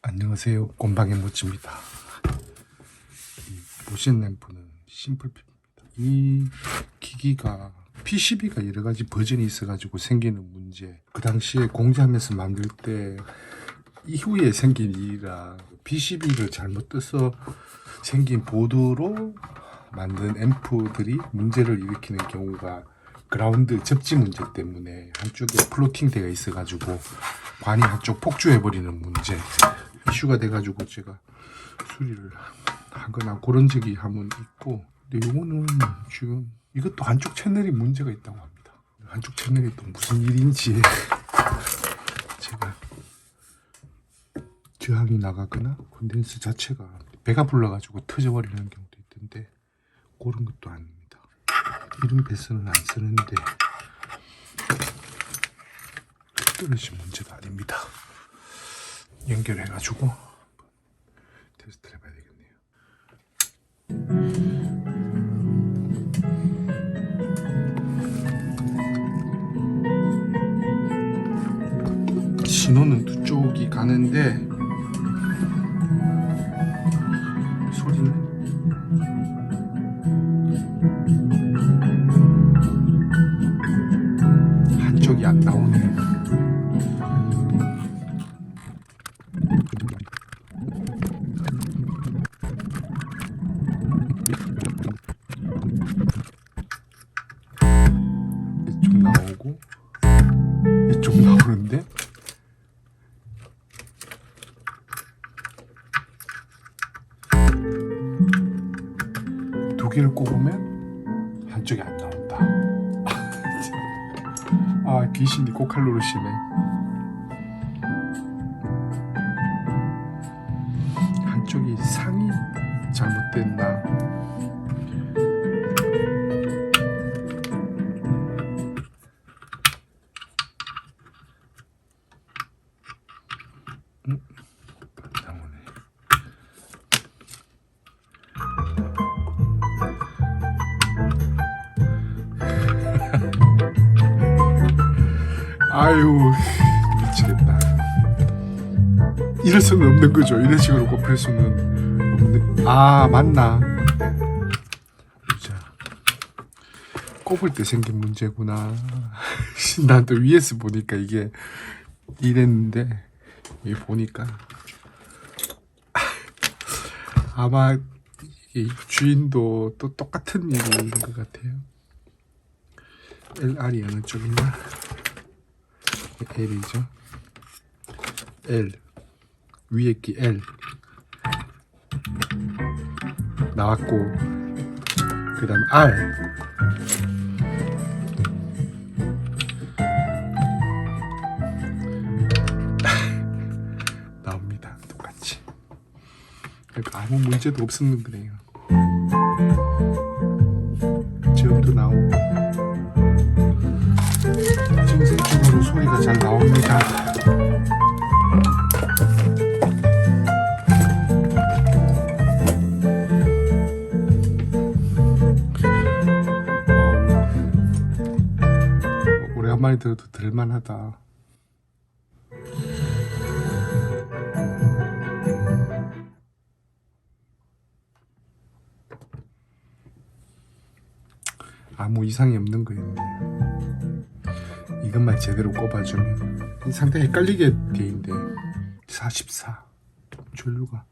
안녕하세요. 곰방의 모찌입니다. 이 모션 램프는 심플피입니다. 이 기기가 PCB가 여러 가지 버전이 있어가지고 생기는 문제. 그 당시에 공지하면서 만들 때 이후에 생긴 일이라 PCB를 잘못 떠서 생긴 보드로 만든 앰프들이 문제를 일으키는 경우가 그라운드 접지 문제 때문에 한쪽에 플로팅 대가 있어가지고 관이 한쪽 폭주해버리는 문제 이슈가 돼가지고 제가 수리를 하거나 그런 적이 한번 있고 근데 이거는 지금 이것도 한쪽 채널이 문제가 있다고 합니다. 한쪽 채널이 또 무슨 일인지 제가 저항이 나가거나 콘덴스 자체가 배가 불러가지고 터져버리는 경우도 있던데 그런 것도 아닙니다. 이런 배선은 안 쓰는데 떨어진 문제가 아닙니다 연결해가지고 테스트를 해봐야 되겠네요. 신호는 두 쪽이 가는데 두 개를 꼽으면 한쪽이 안 나온다. 아 귀신이 고칼 노릇이네. 한쪽이 상이 잘못됐나? 아유 미치겠다. 이럴 수는 없는 거죠. 이런 식으로 꼽힐 수는 없는. 아 맞나? 자 꼽을 때 생긴 문제구나. 난 또 위에서 보니까 이게 이랬는데 여기 보니까 아마 이 주인도 또 똑같은 있는 것 같아요. LR이 어느 쪽인가? L이죠. L 위에 끼 L 나왔고 그 다음에 R 나옵니다. 똑같이. 그러니까 아무 문제도 없었는 거네요. 지금도 나오고 소리가 잘 나옵니다. 어, 오래간만에 들어도 들을만하다. 아무 이상이 없는 거였네요. 이것만 제대로 꼽아주면 상당히 헷갈리게 돼 있는데 44 전류가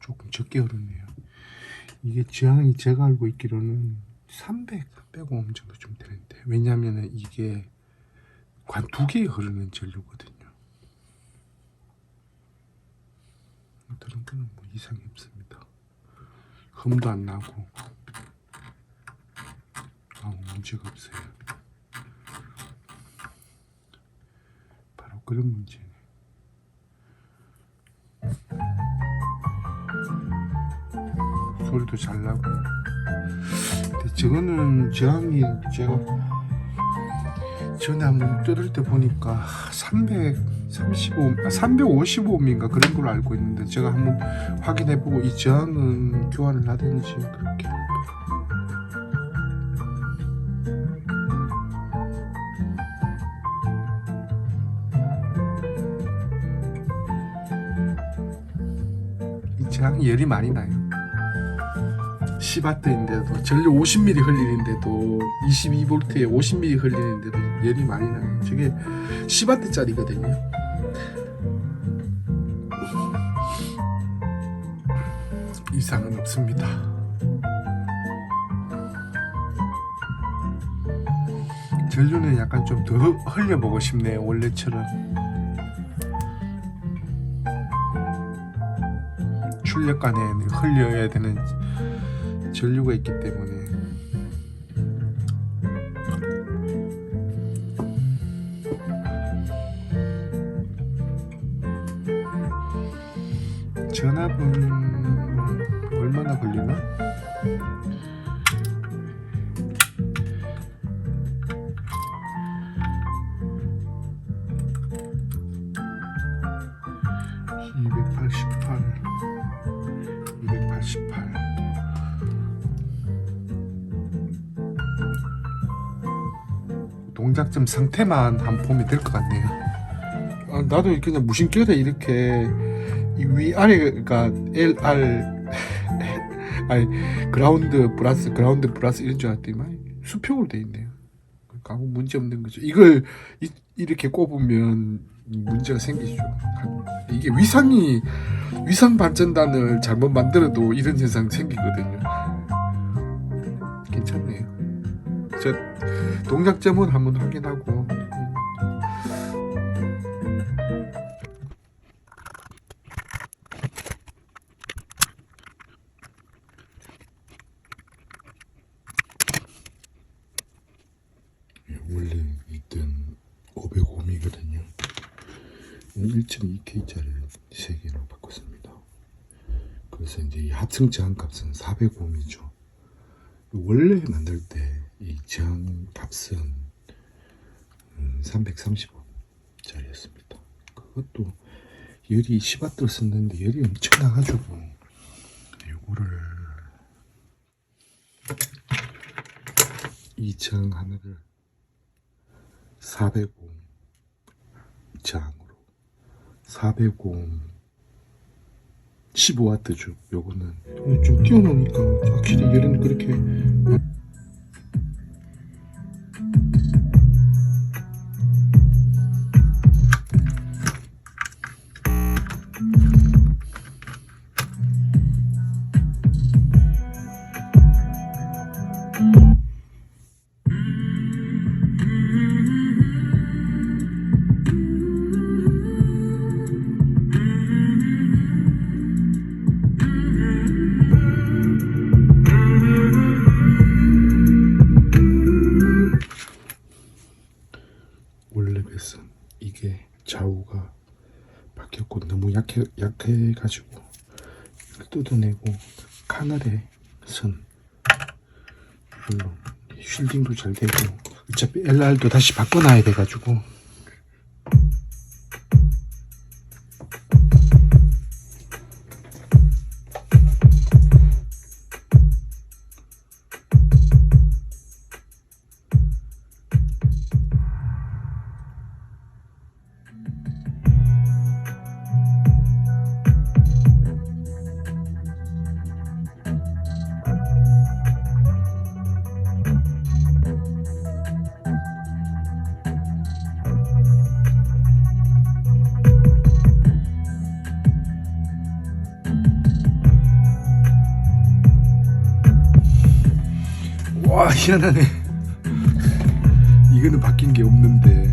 조금 적게 흐르네요. 이게 지향이 제가 알고 있기로는 300, 305옴 정도 좀 되는데 왜냐하면 이게 관 두 개 흐르는 전류거든요. 다른 거는 뭐 이상이 없습니다. 흠도 안 나고 아무 문제가 없어요. 바로 그런 문제네. 소리도 잘 나고. 근데 저거는 저항이 제가 전에 한번 뜯을 때 보니까 335, 아, 355인가 그런 걸로 알고 있는데 제가 한번 확인해보고 이 저항은 교환을 하든지 그렇게 저항 열이 많이 나요. 10와트인데도 전류 50ml 흘리는데도 22V에 50ml 흘리는데도 열이 많이 나요. 저게 10와트짜리거든요. 이상은 없습니다. 전류는 약간 좀 더 흘려보고 싶네요. 원래처럼. 출력관에 흘려야 되는 전류가 있기 때문에 전압은 얼마나 걸리나? 동작점 상태만 한 보면 될 것 같네요. 아, 나도 그냥 무심결에 이렇게 이 위아래가 LR 아니 그라운드 플러스 그라운드 플러스 이런 줄 알았더니 수평으로 돼 있네요. 그러니까 아무 문제 없는 거죠. 이걸 이, 렇게 꼽으면 문제가 생기죠. 이게 위상이 위상 발전단을 잘못 만들어도 이런 현상 생기거든요. 괜찮네요. 저 동작점은 한번 확인하고 원래 있던 505미거든요. 1.2K짜리를 3개로 바꿨습니다. 그래서 이제 이 합승 저항 값은 405미죠. 원래 만들 때 이 저항 값은 335짜리였습니다. 그것도 열이 10와트 썼는데 열이 엄청 나가지고 요거를 이 저항 하나를 405 저항으로 405 15와트죠. 요거는 좀 띄워놓으니까 확실히 열은 그렇게 너무 약해 약해가지고 뜯어내고 카날의 선 이걸로 쉴딩도 잘 되고 어차피 LR도 다시 바꿔놔야 돼가지고 희한하네. 이거는 바뀐 게 없는데.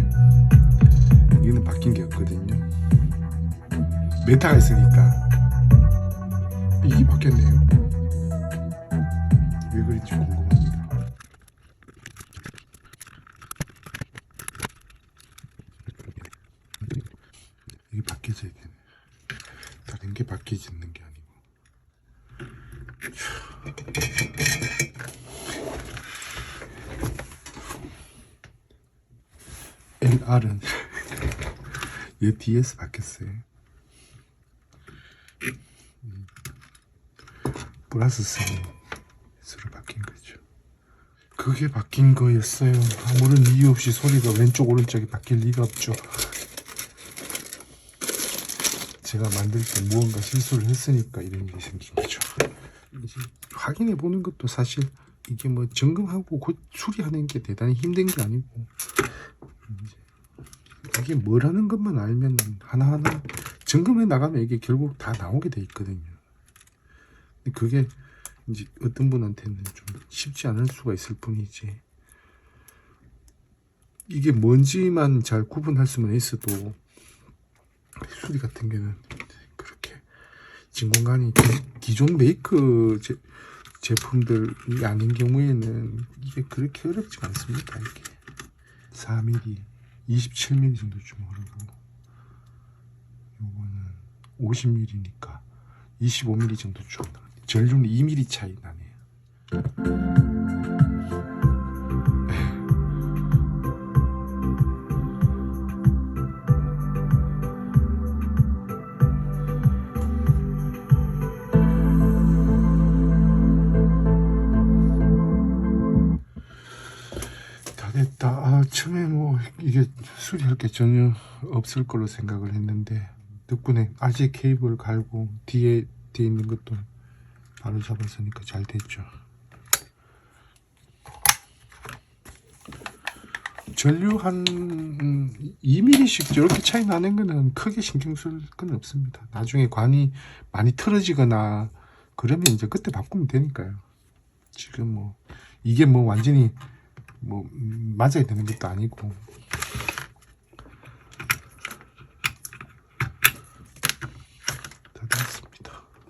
이거는 바뀐 게 없거든요. 메타가 있으니까. 이게 바뀌었네요 LR은 얘 바뀌었어요. 음. 플러스 선으로 바뀐 거죠. 그게 바뀐 거였어요. 아무런 이유 없이 소리가 왼쪽 오른쪽이 바뀔 리가 없죠. 제가 만들 때 무언가 실수를 했으니까 이런 일이 생긴 거죠. 확인해 보는 것도 사실 이게 뭐 점검하고 곧 수리하는 게 대단히 힘든 게 아니고 이게 뭐라는 것만 알면 하나하나 점검해 나가면 이게 결국 다 나오게 돼 있거든요. 그게 이제 어떤 분한테는 좀 쉽지 않을 수가 있을 뿐이지. 이게 뭔지만 잘 구분할 수만 있어도 수리 같은 경우는 그렇게 진공관이 기- 기존 메이크 제, 제품들이 아닌 경우에는 이게 그렇게 어렵지 않습니다. 이게 4mm, 27mm 정도쯤 흐르고 요거는 50mm니까 25mm 정도 좀 전류는 2mm 차이 나네요. 처음에 뭐 이게 수리할 게 전혀 없을 걸로 생각을 했는데 덕분에 RJ 케이블 갈고 뒤에 뒤에 있는 것도 바로 잡았으니까 잘 됐죠. 전류 한 2mm씩 저렇게 차이 나는 거는 크게 신경 쓸 건 없습니다. 나중에 관이 많이 틀어지거나 그러면 이제 그때 바꾸면 되니까요. 지금 뭐 이게 뭐 완전히 뭐 음, 맞아야 되는 것도 아니고